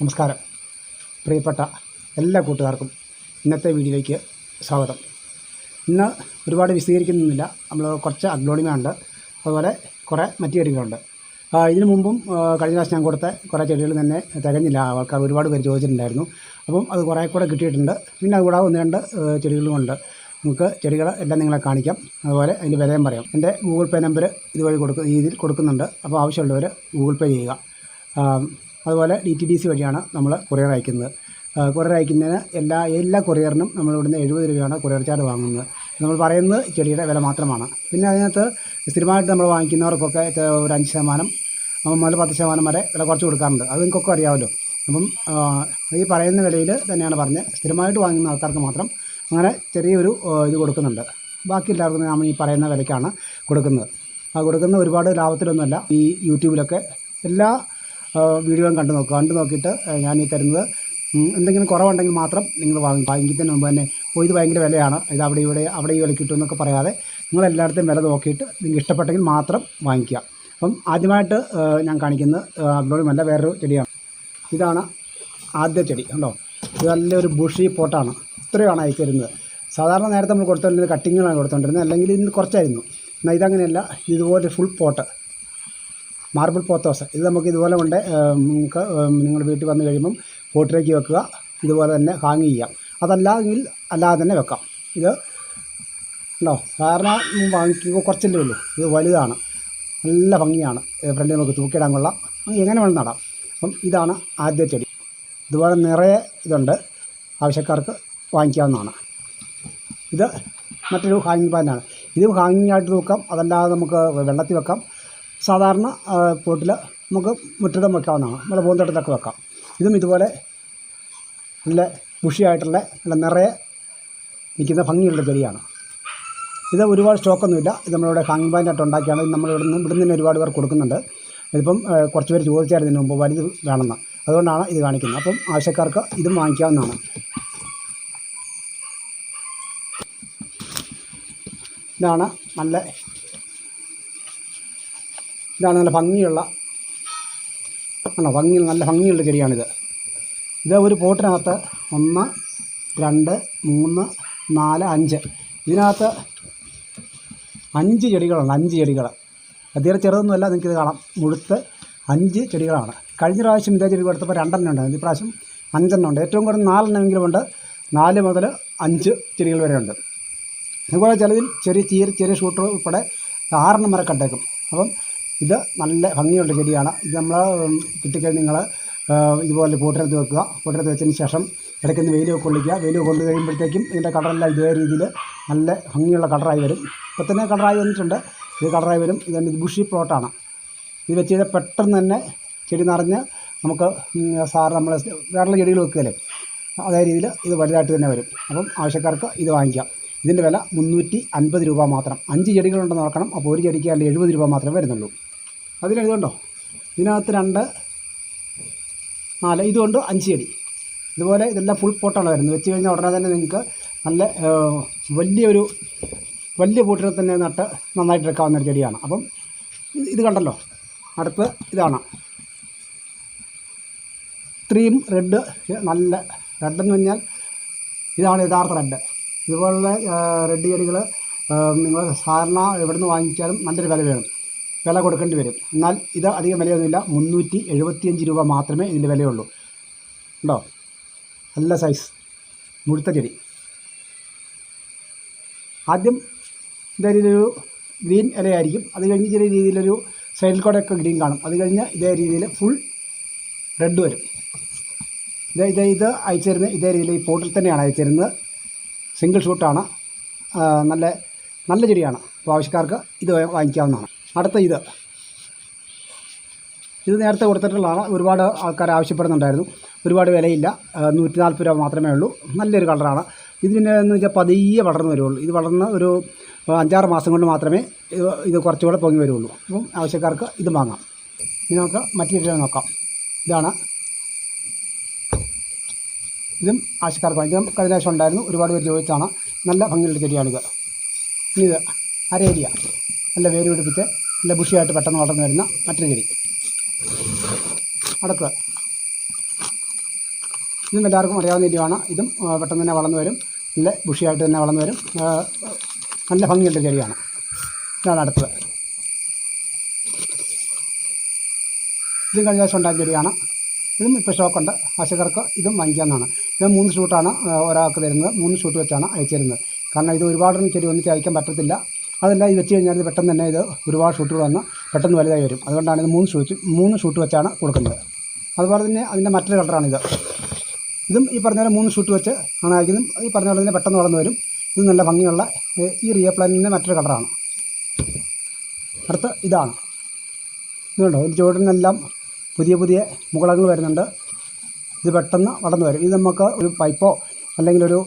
നമസ്കാരം. പ്രിയപ്പെട്ട എല്ലാ കൂട്ടുകാർക്കും ഇന്നത്തെ വീഡിയോയ്ക്ക് സ്വാഗതം. ഇന്ന് ഒരുപാട് വിശദീകരിക്കുന്നില്ല. നമ്മൾ കുറച്ച് അഗ്ലോണിമ ഉണ്ട് അതുപോലെ കുറേ മറ്റു ചെടികളുണ്ട് ഇതിനു മുമ്പും കഴിഞ്ഞ പ്രാവശ്യം ഞാൻ കൊടുത്ത കുറേ ചെടികൾ തന്നെ തികഞ്ഞില്ല. ആൾക്കാർ ഒരുപാട് പേര് ചോദിച്ചിട്ടുണ്ടായിരുന്നു. അപ്പം അത് കുറേ കൂടെ കിട്ടിയിട്ടുണ്ട്. പിന്നെ അതുകൂടാതെ ഒന്ന് രണ്ട് ചെടികളുമുണ്ട് നമുക്ക് ചെടികൾ എല്ലാം നിങ്ങളെ കാണിക്കാം. അതുപോലെ അതിന്റെ വിലയും പറയാം. എന്റെ ഗൂഗിൾ പേ നമ്പർ ഇതുവഴി കൊടുക്കുന്ന രീതിയിൽ കൊടുക്കുന്നുണ്ട്. അപ്പോൾ ആവശ്യമുള്ളവർ ഗൂഗിൾ പേ ചെയ്യുക. അതുപോലെ ഡി ടി ഡി സി വഴിയാണ് നമ്മൾ കൊറിയർ അയക്കുന്നത്. കൊറിയർ അയക്കുന്നതിന് എല്ലാ എല്ലാ കൊറിയറിനും നമ്മൾ ഇവിടുന്ന് എഴുപത് രൂപയാണ് കൊറിയർ ചാർജ് വാങ്ങുന്നത്. നമ്മൾ പറയുന്നത് ചെടിയുടെ വില മാത്രമാണ്. പിന്നെ അതിനകത്ത് സ്ഥിരമായിട്ട് നമ്മൾ വാങ്ങിക്കുന്നവർക്കൊക്കെ ഒരു അഞ്ച് ശതമാനം മുതൽ പത്ത് ശതമാനം വരെ വില കുറച്ച് കൊടുക്കാറുണ്ട്. അത് നിങ്ങൾക്കൊക്കെ അറിയാമല്ലോ. അപ്പം ഈ പറയുന്ന വിലയിൽ തന്നെയാണ് പറഞ്ഞത് സ്ഥിരമായിട്ട് വാങ്ങുന്ന ആൾക്കാർക്ക് മാത്രം അങ്ങനെ ചെറിയൊരു ഇത് കൊടുക്കുന്നുണ്ട്. ബാക്കി എല്ലാവർക്കും നമ്മൾ ഈ പറയുന്ന വിലയ്ക്കാണ് കൊടുക്കുന്നത്. ആ കൊടുക്കുന്ന ഒരുപാട് ലാഭത്തിലൊന്നുമല്ല. ഈ യൂട്യൂബിലൊക്കെ എല്ലാ ആ, വീഡിയോയും കണ്ടു നോക്കുക കണ്ടു നോക്കിയിട്ട് ഞാൻ ഈ തരുന്നത് എന്തെങ്കിലും കുറവുണ്ടെങ്കിൽ മാത്രം നിങ്ങൾ വാങ്ങി വാങ്ങിക്കുന്നതിന് മുമ്പ് തന്നെ. ഓ ഇത് ഭയങ്കര വിലയാണ്. ഇത് അവിടെ ഇവിടെ അവിടെ ഈ വില കിട്ടും എന്നൊക്കെ പറയാതെ നിങ്ങൾ എല്ലായിടത്തും വില നോക്കിയിട്ട് നിങ്ങൾക്ക് ഇഷ്ടപ്പെട്ടെങ്കിൽ മാത്രം വാങ്ങിക്കുക. അപ്പം ആദ്യമായിട്ട് ഞാൻ കാണിക്കുന്നത് അഗ്ലോണിമല്ല വേറൊരു ചെടിയാണ്. ഇതാണ് ആദ്യ ചെടി കണ്ടോ? ഇത് നല്ലൊരു ബുഷി പോട്ടാണ്. ഇത്രയാണ് അയച്ചു തരുന്നത്. സാധാരണ നേരത്തെ നമ്മൾ കൊടുത്തുകൊണ്ടിരുന്നത് കട്ടിങ്ങുകളാണ് കൊടുത്തുകൊണ്ടിരുന്നത് അല്ലെങ്കിൽ ഇതിന് കുറച്ചായിരുന്നു. എന്നാൽ ഇതങ്ങനെയല്ല ഇതുപോലെ ഫുൾ പോട്ട് മാർബിൾ പോത്തോസ്. ഇത് നമുക്ക് ഇതുപോലെ കൊണ്ട് നിങ്ങൾക്ക് നിങ്ങൾ വീട്ടിൽ വന്നു കഴിയുമ്പം പോട്ടിലേക്ക് വെക്കുക. ഇതുപോലെ തന്നെ ഹാങ് ചെയ്യാം. അതല്ലെങ്കിൽ അല്ലാതെ തന്നെ വെക്കാം. ഇത് ഉണ്ടോ സാധാരണ വാങ്ങിക്കുമ്പോൾ കുറച്ചല്ലേ ഉള്ളൂ. ഇത് വലുതാണ്. നല്ല ഭംഗിയാണ്. ഫ്രണ്ടിൽ നമുക്ക് തൂക്കിയിടാൻ കൊള്ളാം. എങ്ങനെ വേണം നടാം. അപ്പം ഇതാണ് ആദ്യ ചെടി. ഇതുപോലെ നിറയെ ഇതുണ്ട്. ആവശ്യക്കാർക്ക് വാങ്ങിക്കാവുന്നതാണ്. ഇത് മറ്റൊരു ഹാങ്ങിങ് പ്ലാന്റാണ്. ഇത് ഹാങ്ങിങ് ആയിട്ട് തൂക്കാം. അതല്ലാതെ നമുക്ക് വെള്ളത്തിൽ വെക്കാം. സാധാരണ പോട്ടിൽ നമുക്ക് മുറ്റിടം വെക്കാവുന്നതാണ്. നമ്മുടെ പൂന്തോട്ടത്തൊക്കെ വെക്കാം. ഇതും ഇതുപോലെ നല്ല ബുഷിയായിട്ടുള്ള നല്ല നിറയെ നിൽക്കുന്ന ഭംഗിയുള്ള ചെടിയാണ്. ഇത് ഒരുപാട് സ്റ്റോക്കൊന്നുമില്ല. ഇത് നമ്മളിവിടെ ഹാങ്ങിങ് പാന്റായിട്ട് ഉണ്ടാക്കിയാണ് നമ്മൾ ഇവിടുന്ന് ഇവിടുന്ന് തന്നെ ഒരുപാട് പേർ കൊടുക്കുന്നുണ്ട്. ഇതിപ്പം കുറച്ച് പേര് ചോദിച്ചായിരുന്നു ഇതിന് മുമ്പ് വലുത് വേണമെന്ന്. അതുകൊണ്ടാണ് ഇത് കാണിക്കുന്നത്. അപ്പം ആവശ്യക്കാർക്ക് ഇതും വാങ്ങിക്കാവുന്നതാണ്. ഇതാണ് നല്ല ഇതാണ് നല്ല ഭംഗിയുള്ള ആണോ ഭംഗി നല്ല ഭംഗിയുള്ള ചെടിയാണിത്. ഇത് ഒരു പോട്ടിനകത്ത് ഒന്ന് രണ്ട് മൂന്ന് നാല് അഞ്ച്. ഇതിനകത്ത് അഞ്ച് ചെടികളുണ്ട് അഞ്ച് ചെടികൾ. തീരെ ചെറുതൊന്നുമല്ല നിങ്ങൾക്കിത് കാണാം. മുഴുത്ത് അഞ്ച് ചെടികളാണ്. കഴിഞ്ഞ പ്രാവശ്യം ഇതേ ചെടി കൊടുത്തപ്പോൾ രണ്ടെണ്ണം ഉണ്ടായിരുന്നു. ഇപ്രാവശ്യം അഞ്ചെണ്ണം ഉണ്ട്. ഏറ്റവും കൂടുതൽ നാലെണ്ണമെങ്കിലും ഉണ്ട്. നാല് മുതൽ അഞ്ച് ചെടികൾ വരെ ഉണ്ട് അതുപോലെ ചിലതിൽ ചെറിയ ചീര ചെറിയ ഷൂട്ടർ ഉൾപ്പെടെ ആറെണ്ണം വരെ കണ്ടേക്കും. അപ്പം ഇത് നല്ല ഭംഗിയുള്ള ചെടിയാണ്. ഇത് നമ്മൾ കിട്ടിക്കഴിഞ്ഞ് നിങ്ങൾ ഇതുപോലെ പോട്ടിനകത്ത് വെക്കുക. പോട്ടിനകത്ത് വെച്ചതിന് ശേഷം ഇടയ്ക്കൊന്ന് വെയിലൊക്കെ കൊള്ളിക്കുക. വെയിൽ കൊണ്ടു കഴിയുമ്പോഴത്തേക്കും ഇതിന്റെ കളറെല്ലാം ഇതേ രീതിയിൽ നല്ല ഭംഗിയുള്ള കളറായി വരും. ഇപ്പം തന്നെ കളറായി വന്നിട്ടുണ്ട്. ഇത് കളറായി വരും. ഇതുണ്ട് ഇത് ബുഷി പ്ലോട്ടാണ് ഇത് വെച്ച് കഴിഞ്ഞാൽ പെട്ടെന്ന് തന്നെ ചെടി നിറഞ്ഞ് നമുക്ക് സാറ് നമ്മൾ വേറെ ചെടികൾ വെക്കുകയല്ലേ? അതേ രീതിയിൽ ഇത് വലുതായിട്ട് തന്നെ വരും. അപ്പം ആവശ്യക്കാർക്ക് ഇത് വാങ്ങിക്കാം. ഇതിന്റെ വില മുന്നൂറ്റി അൻപത് രൂപ മാത്രം. അഞ്ച് ചെടികളുണ്ടെന്ന് നോക്കണം അപ്പോൾ ഒരു ചെടിക്ക് അതിൽ എഴുപത് രൂപ മാത്രമേ വരുന്നുള്ളൂ. അതിലെഴുതുണ്ടോ ഇതിനകത്ത് രണ്ട് നാല് ഇതുകൊണ്ട് അഞ്ച് ചെടി ഇതുപോലെ ഇതെല്ലാം ഫുൾ പോട്ടാണ് വരുന്നത്. വെച്ച് കഴിഞ്ഞാൽ ഉടനെ തന്നെ നിങ്ങൾക്ക് നല്ല വലിയൊരു വലിയ പൂട്ടിനെ തന്നെ നട്ട് നന്നായിട്ട് എടുക്കാവുന്ന ഒരു ചെടിയാണ്. അപ്പം ഇത് കണ്ടല്ലോ? അടുത്ത് ഇതാണ്. ഇത്രയും റെഡ് നല്ല റെഡ് എന്ന് പറഞ്ഞാൽ ഇതാണ് യഥാർത്ഥ റെഡ് ഇതുപോലുള്ള റെഡ് ചെടികൾ നിങ്ങൾ സാധാരണ എവിടെ നിന്ന് വാങ്ങിച്ചാലും നല്ലൊരു വില വേണം. വില കൊടുക്കേണ്ടി വരും. എന്നാൽ ഇത് അധികം വിലയൊന്നുമില്ല. മുന്നൂറ്റി എഴുപത്തിയഞ്ച് രൂപ മാത്രമേ ഇതിന്റെ വിലയുള്ളൂ. ഉണ്ടോ? നല്ല സൈസ് മുഴുത്ത ചെടി. ആദ്യം ഇതേ രീതിയിലൊരു ഗ്രീൻ ഇലയായിരിക്കും. അത് കഴിഞ്ഞ് ചെറിയ രീതിയിലൊരു സൈഡിൽ കൂടെ ഒക്കെ ഗ്രീൻ കാണും. അത് കഴിഞ്ഞ് ഇതേ രീതിയിൽ ഫുൾ റെഡ് വരും. ഇത് ഇത് ഇത് അയച്ചിരുന്നത് ഇതേ രീതിയിൽ ഈ പോട്ടിൽ തന്നെയാണ് അയച്ചിരുന്നത്. സിംഗിൾ ഷൂട്ടാണ് നല്ല നല്ല ചെടിയാണ്. അപ്പോൾ ആവശ്യക്കാർക്ക് ഇത് വാങ്ങിക്കാവുന്നതാണ്. അടുത്ത ഇത്. ഇത് നേരത്തെ കൊടുത്തിട്ടുള്ളതാണ് ഒരുപാട് ആൾക്കാർ ആവശ്യപ്പെടുന്നുണ്ടായിരുന്നു. ഒരുപാട് വിലയില്ല. നൂറ്റി നാൽപ്പത് രൂപ മാത്രമേ ഉള്ളൂ. നല്ലൊരു കളറാണ്. ഇതിന് എന്ന് വെച്ചാൽ പതിയെ വളർന്നു വരുള്ളൂ. ഇത് വളർന്ന് ഒരു അഞ്ചാറ് മാസം കൊണ്ട് മാത്രമേ ഇത് ഇത് കുറച്ചുകൂടെ പൊങ്ങി വരുള്ളൂ. അപ്പം ആവശ്യക്കാർക്ക് ഇത് വാങ്ങാം. ഇനി നമുക്ക് മറ്റൊരു നോക്കാം. ഇതാണ്. ഇതും ആവശ്യക്കാർക്ക് ഇതും കഴിഞ്ഞ പ്രാവശ്യം ഉണ്ടായിരുന്നു. ഒരുപാട് പേര് ചോദിച്ചാണ് നല്ല ഭംഗിയുള്ള ചെടിയാണിത്. ഇനി ഇത് അരേരിയ നല്ല വേര് പിടിപ്പിച്ച് നല്ല ബുഷിയായിട്ട് പെട്ടെന്ന് വളർന്നു വരുന്ന മറ്റൊരു ചെടി അടുത്തത് ഇതും എല്ലാവർക്കും അറിയാവുന്ന ചെടിയാണ് ഇതും പെട്ടെന്ന് തന്നെ വളർന്നു വരും. നല്ല ബുഷിയായിട്ട് തന്നെ വളർന്നു വരും. നല്ല ഭംഗിയുള്ള ചെടിയാണ്. ഇതാണ് അടുത്തത്. ഇതും കഴിഞ്ഞ ദിവസം ഉണ്ടായ ചെടിയാണ്. ഇതും ഇപ്പോൾ ഷോക്കുണ്ട് കർഷകർക്ക് ഇതും വാങ്ങിക്കാമെന്നാണ് ഇത് മൂന്ന് ഷൂട്ടാണ് ഒരാൾക്ക് തരുന്നത്. മൂന്ന് ഷൂട്ട് വെച്ചാണ് അയച്ചു തരുന്നത്. കാരണം ഇത് ഒരുപാട് ചെടി ഒന്നിച്ച് അയക്കാൻ പറ്റത്തില്ല. അതല്ല ഇത് വെച്ച് കഴിഞ്ഞാൽ പെട്ടെന്ന് തന്നെ ഇത് ഒരുപാട് ഷൂട്ടുകൾ വന്ന് പെട്ടെന്ന് വലുതായി വരും. അതുകൊണ്ടാണ് ഇത് മൂന്ന് ഷൂട്ട് മൂന്ന് ഷൂട്ട് വെച്ചാണ് കൊടുക്കുന്നത്. അതുപോലെ തന്നെ അതിന്റെ മറ്റൊരു കളറാണിത് ഇതും. ഈ പറഞ്ഞ പോലെ മൂന്ന് ഷൂട്ട് വെച്ച് ആണ് അയക്കുന്നതും. ഈ പറഞ്ഞ പോലെ തന്നെ പെട്ടെന്ന് വളർന്നു വരും. ഇത് നല്ല ഭംഗിയുള്ള ഈ റിയ പ്ലാനിന്റെ മറ്റൊരു കളറാണ്. അടുത്ത ഇതാണ്. ഇതുണ്ടോ ഇതിന്റെ ചുവടിനെല്ലാം പുതിയ പുതിയ മുകളങ്ങൾ വരുന്നുണ്ട്. ഇത് പെട്ടെന്ന് വളർന്നു വരും. ഇത് നമുക്ക് ഒരു പൈപ്പോ അല്ലെങ്കിൽ ഒരു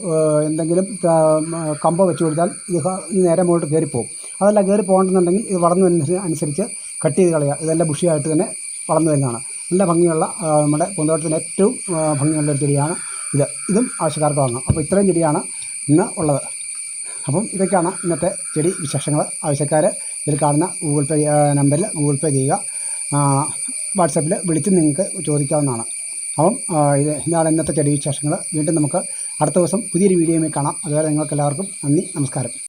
എന്തെങ്കിലും കമ്പ വെച്ച് കൊടുത്താൽ ഇത് ഈ നേരെ മുകളിൽ കയറിപ്പോകും അതല്ല കയറി പോകണമെന്നുണ്ടെങ്കിൽ ഇത് വളർന്നു വരുന്ന അനുസരിച്ച് കട്ട് ചെയ്ത് കളയുക. ഇതെല്ലാം ബുഷിയായിട്ട് തന്നെ വളർന്നു വരുന്നതാണ്. നല്ല ഭംഗിയുള്ള നമ്മുടെ പൂന്തോട്ടത്തിലെ ഏറ്റവും ഭംഗിയുള്ള ഒരു ചെടിയാണ് ഇത്. ഇതും ആവശ്യക്കാർക്ക് വാങ്ങാം അപ്പോൾ ഇത്രയും ചെടിയാണ് ഇന്ന് ഉള്ളത്. അപ്പം ഇതൊക്കെയാണ് ഇന്നത്തെ ചെടി വിശേഷങ്ങൾ. ആവശ്യക്കാർ ഇതിൽ കാണുന്ന ഗൂഗിൾ പേ നമ്പറിൽ ഗൂഗിൾ പേ ചെയ്യുക. വാട്സപ്പിൽ വിളിച്ച് നിങ്ങൾക്ക് ചോദിക്കാവുന്നതാണ്. അപ്പം ഇത് ഇതാണ് ഇന്നത്തെ ചെടി വിശേഷങ്ങൾ. വീണ്ടും നമുക്ക് അടുത്ത ദിവസം പുതിയൊരു വീഡിയോയുമായി കാണാം. അതുവരെ നിങ്ങൾക്കെല്ലാവർക്കും നന്ദി നമസ്കാരം.